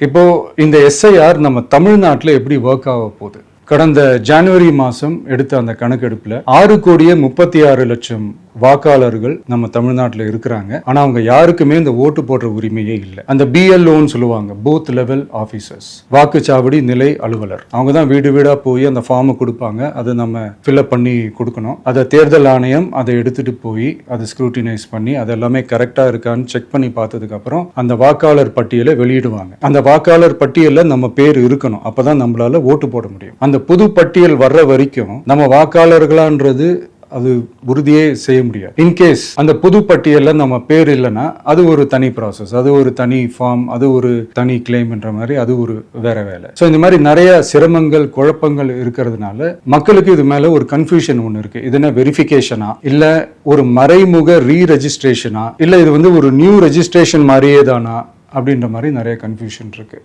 இப்போ இந்த எஸ்ஐஆர் நம்ம தமிழ்நாட்டில் எப்படி ஒர்க் ஆக போகுது? கடந்த ஜனவரி மாதம் எடுத்த அந்த கணக்கெடுப்பில் ஆறு கோடியே முப்பத்தி ஆறு லட்சம் வாக்காளர்கள் நம்ம தமிழ்நாட்டில் இருக்கிறாங்க. ஆனால் அவங்க யாருக்குமே இந்த ஓட்டு போடுற உரிமையே இல்லை. அந்த பிஎல்ஓன்னு சொல்லுவாங்க பூத் லெவல் ஆஃபீஸர்ஸ் வாக்குச்சாவடி நிலை அலுவலர். அவங்க தான் வீடு வீடாக போய் அந்த ஃபார்மை கொடுப்பாங்க. அதை நம்ம ஃபில்அப் பண்ணி கொடுக்கணும். அதை தேர்தல் ஆணையம் அதை எடுத்துட்டு போய் அதை ஸ்க்ரூட்டினைஸ் பண்ணி அது எல்லாமே கரெக்டாக இருக்கான்னு செக் பண்ணி பார்த்ததுக்கு அப்புறம் அந்த வாக்காளர் பட்டியலை வெளியிடுவாங்க. அந்த வாக்காளர் பட்டியலில் நம்ம பேர் இருக்கணும். அப்பதான் நம்மளால ஓட்டு போட முடியும். அந்த புது பட்டியல் வர்ற வரைக்கும் நம்ம வாக்காளர்களான்றது அது உறுதியே செய்ய முடியாது. இன்கேஸ் அந்த புது பட்டியல்ல நம்ம பேர் இல்லைன்னா அது ஒரு தனி ப்ராசஸ் அது ஒரு தனி ஃபார்ம் அது ஒரு தனி கிளைம்ன்ற மாதிரி அது ஒரு வேற வேலை. ஸோ இந்த மாதிரி நிறைய சிரமங்கள் குழப்பங்கள் இருக்கிறதுனால மக்களுக்கு இது மேல ஒரு கன்ஃபியூஷன் ஒன்று இருக்கு. இது என்ன வெரிஃபிகேஷனா இல்ல ஒரு மறைமுக ரீ ரெஜிஸ்ட்ரேஷனா இல்ல இது வந்து ஒரு நியூ ரெஜிஸ்ட்ரேஷன் மாதிரியே தானா? அப்படின்ற மாதிரி நிறைய கன்ஃபியூஷன் இருக்கு.